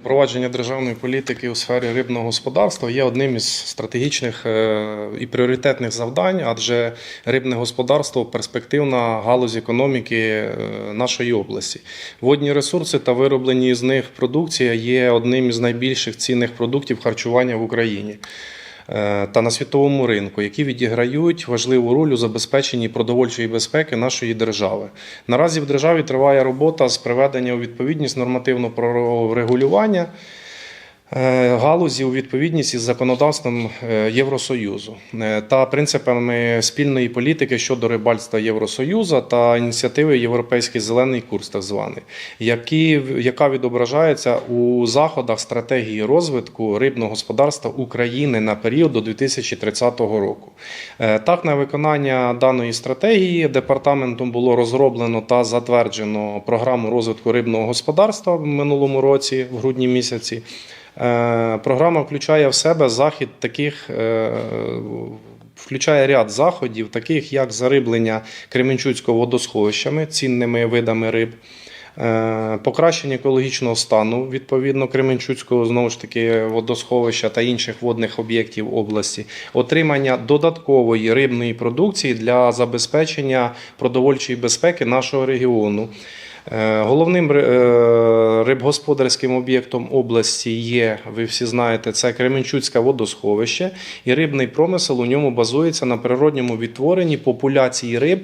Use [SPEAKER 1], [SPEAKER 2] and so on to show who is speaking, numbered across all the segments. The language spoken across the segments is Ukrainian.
[SPEAKER 1] Впровадження державної політики у сфері рибного господарства є одним із стратегічних е, і пріоритетних завдань, адже рибне господарство перспективна галузь економіки е, нашої області. Водні ресурси та вироблені з них продукція є одним із найбільших цінних продуктів харчування в Україні та на світовому ринку, які відіграють важливу роль у забезпеченні продовольчої безпеки нашої держави. Наразі в державі триває робота з приведення у відповідність нормативно-правового регулювання е, галузі у відповідність із законодавством е, Євросоюзу е, та принципами спільної політики щодо рибальства Євросоюзу та ініціативи Європейський зелений курс, так званий, які, яка відображається у заходах стратегії розвитку рибного господарства України на період до 2030 року. Е, Так, на виконання даної стратегії департаментом було розроблено та затверджено програму розвитку рибного господарства в минулому році, в грудні місяці. Е, Програма включає в себе захід таких. е, Включає ряд заходів, таких як зариблення Кременчуцького водосховищами, цінними видами риб, е, покращення екологічного стану відповідно Кременчуцького знову ж таки водосховища та інших водних об'єктів області, отримання додаткової рибної продукції для забезпечення продовольчої безпеки нашого регіону. Головним рибгосподарським об'єктом області є, ви всі знаєте, це Кременчуцьке водосховище, і рибний промисел у ньому базується на природньому відтворенні популяції риб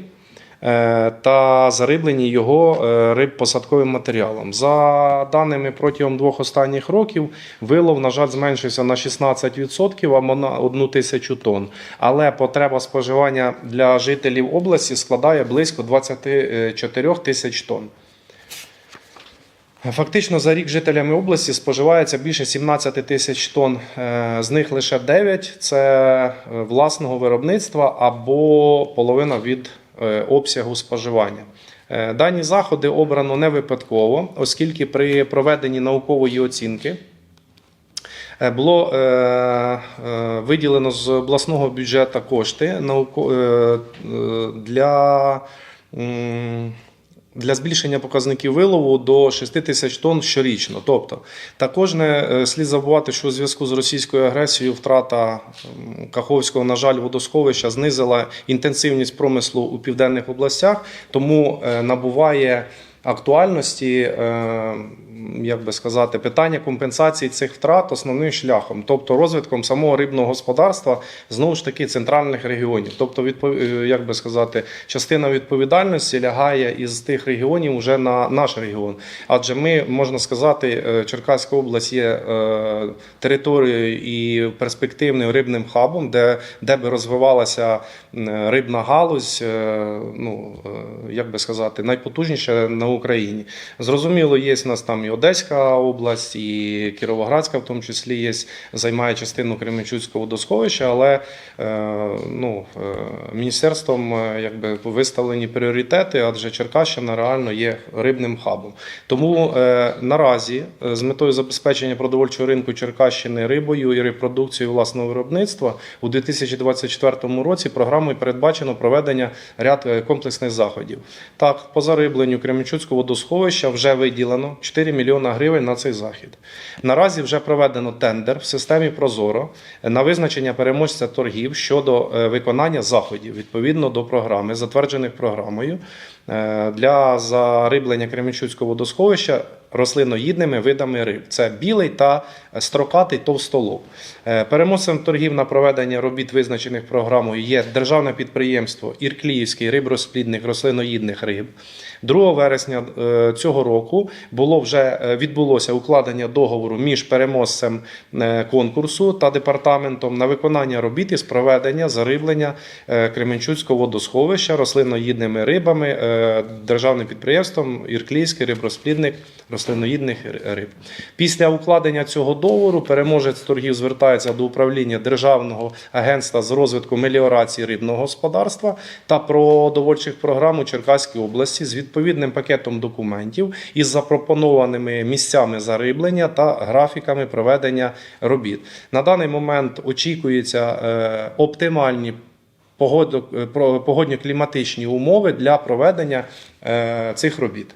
[SPEAKER 1] е, та зарибленні його е, риб посадковим матеріалом. За даними протягом двох останніх років, вилов, на жаль, зменшився на 16% або на 1 тисячу тонн. Але потреба споживання для жителів області складає близько 24 тисяч тонн. Фактично за рік жителями області споживається більше 17 тисяч тонн, е, з них лише 9 – це е, власного виробництва або половина від е, обсягу споживання. Дані заходи обрано не випадково, оскільки при проведенні наукової оцінки Було виділено з обласного бюджету кошти для, для збільшення показників вилову до 6 тисяч тонн щорічно. Тобто, також не е, слід забувати, що у зв'язку з російською агресією втрата Каховського, на жаль, водосховища знизила інтенсивність промислу у південних областях, тому е, набуває актуальності, е, як би сказати, питання компенсації цих втрат основним шляхом, тобто розвитком самого рибного господарства знову ж таки центральних регіонів. Тобто, відпов- е, як би сказати, частина відповідальності лягає із тих регіонів вже на наш регіон. Адже ми можна сказати, е, Черкаська область є е, територією і перспективним рибним хабом, де, де би розвивалася рибна галузь, е, ну е, як би сказати, найпотужніша на Україні. Зрозуміло, є в нас там і Одеська область, і Кіровоградська, в тому числі є, займає частину Кременчуцького водосховища, але е, ну, е, міністерством е, якби виставлені пріоритети, адже Черкащина реально є рибним хабом. Тому наразі з метою забезпечення продовольчого ринку Черкащини рибою і репродукцією власного виробництва у 2024 році програмою передбачено проведення ряд комплексних заходів. Так, по зарибленню Кременчуцького водосховища вже виділено 4 мільйона гривень на цей захід. Наразі вже проведено тендер в системі Прозоро на визначення переможця торгів щодо е, виконання заходів відповідно до програми, затверджених програмою е, для зариблення Кременчуцького водосховища рослиноїдними видами риб. Це білий та строкатий товстолоб. Е, Переможцем торгів на проведення робіт, визначених програмою, є державне підприємство Іркліївський риброзплідних рослиноїдних риб. 2 вересня е, цього року було вже е, відбулося укладення договору між переможцем конкурсу та департаментом на виконання робіт із проведення зариблення е, Кременчуцького водосховища рослиноїдними рибами державним підприємством Ірклійський риброзплідник рослиноїдних риб. Після укладення цього договору переможець торгів звертається до управління Державного агентства з розвитку меліорації рибного господарства та продовольчих програм у Черкаській області з відповідним пакетом документів із запропонованими місцями зариблення та графіками проведення робіт. На даний момент очікується е, оптимальні е, про- погодньо-кліматичні умови для проведення е, цих робіт.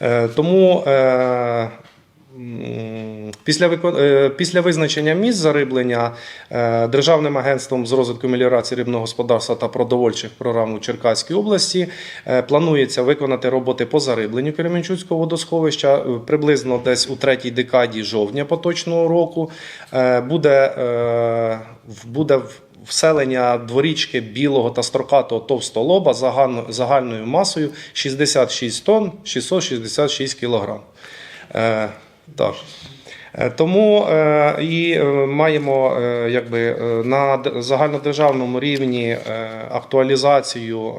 [SPEAKER 1] Е, Тому е, Після, е, після визначення місць зариблення Державним агентством з розвитку меліорації рибного господарства та продовольчих програм у Черкаській області планується виконати роботи по зарибленню Кременчуцького водосховища приблизно десь у третій декаді жовтня поточного року. Буде, буде вселення дворічки білого та строкатого товстолоба загально- загальною масою 66 тонн 666 кілограм. Е, так. Е, Тому е, і е, маємо якби, на загальнодержавному рівні актуалізацію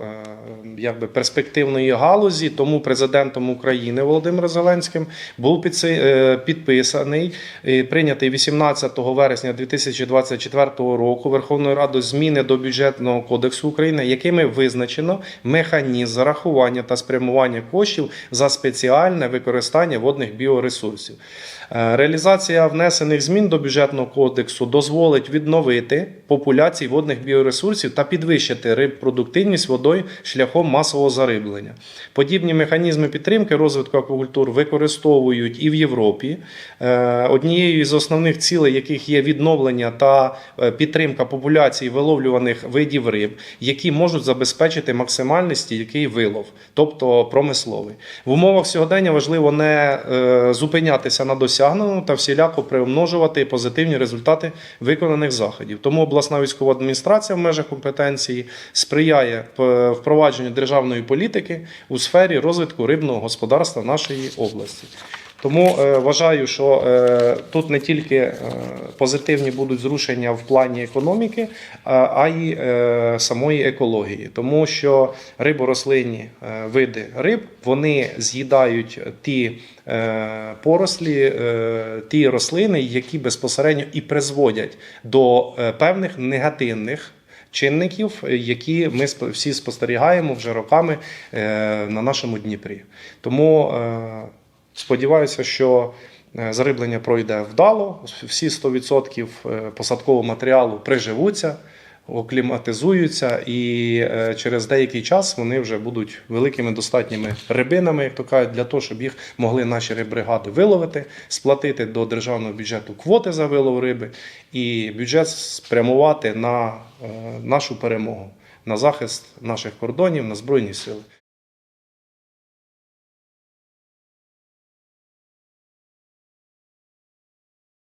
[SPEAKER 1] якби, перспективної галузі. Тому президентом України Володимиром Зеленським був підписаний і прийнятий 18 вересня 2024 року Верховною Радою зміни до бюджетного кодексу України, якими визначено механізм зарахування та спрямування коштів за спеціальне використання водних біоресурсів. Е, Реалізація внесених змін до бюджетного кодексу дозволить відновити популяції водних біоресурсів та підвищити рибпродуктивність водою шляхом масового зариблення. Подібні механізми підтримки розвитку аквакультур використовують і в Європі. Е, Однією з основних цілей, яких є відновлення та е, підтримка популяції виловлюваних видів риб, які можуть забезпечити максимальний стійкий вилов, тобто промисловий. В умовах сьогодення важливо не е, зупинятися на досягненому та всіляко приумножувати позитивні результати виконаних заходів. Тому обласна військова адміністрація в межах компетенції сприяє впровадженню державної політики у сфері розвитку рибного господарства нашої області. Тому е, вважаю, що е, тут не тільки е, позитивні будуть зрушення в плані економіки, а, й самої екології, тому що риборослинні види риб вони з'їдають ті порослі, ті рослини, які безпосередньо і призводять до певних негативних. Чинників, які ми всі спостерігаємо вже роками на нашому Дніпрі. Тому Сподіваюся, що е, зариблення пройде вдало. Всі 100% е, посадкового матеріалу приживуться, окліматизуються, і е, через деякий час вони вже будуть великими достатніми рибинами, як то кажуть, для того, щоб їх могли наші риббригади виловити, сплатити до державного бюджету квоти за вилов риби, і бюджет спрямувати на нашу перемогу, на захист наших кордонів, на збройні сили.